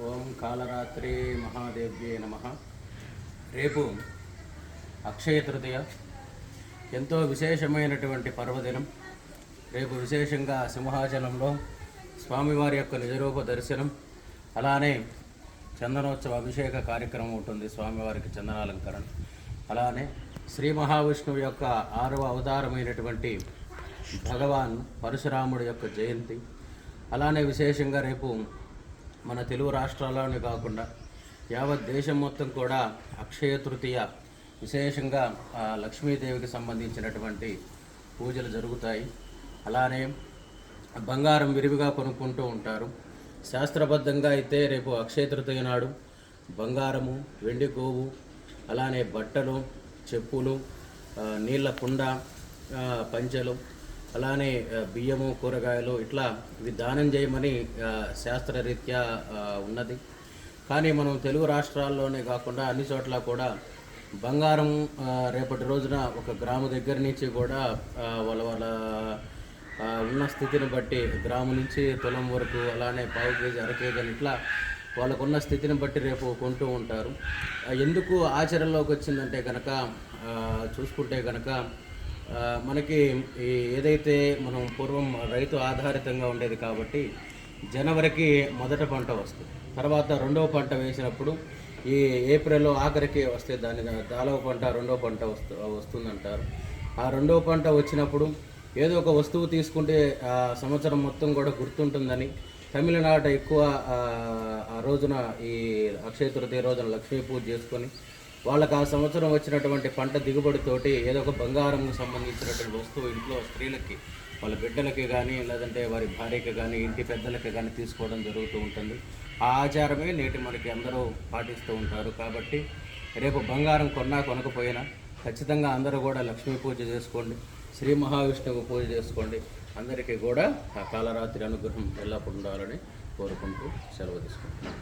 ఓం కాలరాత్రి మహాదేవ్యే నమ. రేపు అక్షయ తృతీయ. ఎంతో విశేషమైనటువంటి పర్వదినం. రేపు విశేషంగా సింహాచలంలో స్వామివారి యొక్క నిజరూప దర్శనం. అలానే చందనోత్సవ అభిషేక కార్యక్రమం ఉంటుంది స్వామివారికి చందనాలంకరణ. అలానే శ్రీ మహావిష్ణువు యొక్క ఆరవ అవతారమైనటువంటి భగవాన్ పరశురాముడి యొక్క జయంతి. అలానే విశేషంగా రేపు మన తెలుగు రాష్ట్రాల్లోనే కాకుండా యావత్ దేశం మొత్తం కూడా అక్షయ తృతీయ విశేషంగా లక్ష్మీదేవికి సంబంధించినటువంటి పూజలు జరుగుతాయి. అలానే బంగారం విరివిగా కొనుక్కుంటూ ఉంటారు. శాస్త్రబద్ధంగా అయితే రేపు అక్షయ తృతీయ నాడు బంగారము వెండి గోవు అలానే బట్టలు చెప్పులు నీళ్ళ కుండ పంచెలు అలానే బియ్యము కూరగాయలు ఇట్లా ఇవి దానం చేయమని శాస్త్రరీత్యా ఉన్నది. కానీ మనం తెలుగు రాష్ట్రాల్లోనే కాకుండా అన్ని చోట్ల కూడా బంగారం రేపటి రోజున ఒక గ్రామ దగ్గర నుంచి కూడా వాళ్ళ వాళ్ళ ఉన్న స్థితిని బట్టి గ్రాము నుంచి తులం వరకు అలానే పావు కేజీ అర కేజీ అని ఇట్లా వాళ్ళకున్న స్థితిని బట్టి రేపు కొంటూ ఉంటారు. ఎందుకు ఆచరణలోకి వచ్చిందంటే కనుక చూసుకుంటే కనుక మనకి ఈ ఏదైతే మనం పూర్వం రైతు ఆధారితంగా ఉండేది కాబట్టి జనవరికి మొదట పంట వస్తుంది. తర్వాత రెండవ పంట వేసినప్పుడు ఈ ఏప్రిల్లో ఆఖరికి వస్తే దాని దాలవ పంట రెండవ పంట వస్తు వస్తుందంటారు. ఆ రెండవ పంట వచ్చినప్పుడు ఏదో ఒక వస్తువు తీసుకుంటే ఆ సంవత్సరం మొత్తం కూడా గుర్తుంటుందని తమిళనాడు ఎక్కువ ఆ, ఆ రోజున ఈ అక్షయ తృతీయ రోజున లక్ష్మీ పూజ చేసుకొని వాళ్ళకి ఆ సంవత్సరం వచ్చినటువంటి పంట దిగుబడితోటి ఏదో ఒక బంగారం సంబంధించినటువంటి వస్తువు ఇంట్లో స్త్రీలకి వాళ్ళ బిడ్డలకి కానీ లేదంటే వారి భార్యకి కానీ ఇంటి పెద్దలకి కానీ తీసుకోవడం జరుగుతూ ఉంటుంది. ఆ ఆచారమే నేటి మనకి అందరూ పాటిస్తూ ఉంటారు. కాబట్టి రేపు బంగారం కొన్నా కొనకపోయినా ఖచ్చితంగా అందరూ కూడా లక్ష్మీ పూజ చేసుకోండి శ్రీ మహావిష్ణువు పూజ చేసుకోండి. అందరికీ కూడా ఆ కాలరాత్రి అనుగ్రహం ఎల్లప్పుడు ఉండాలని కోరుకుంటూ సెలవు తీసుకుంటున్నాను.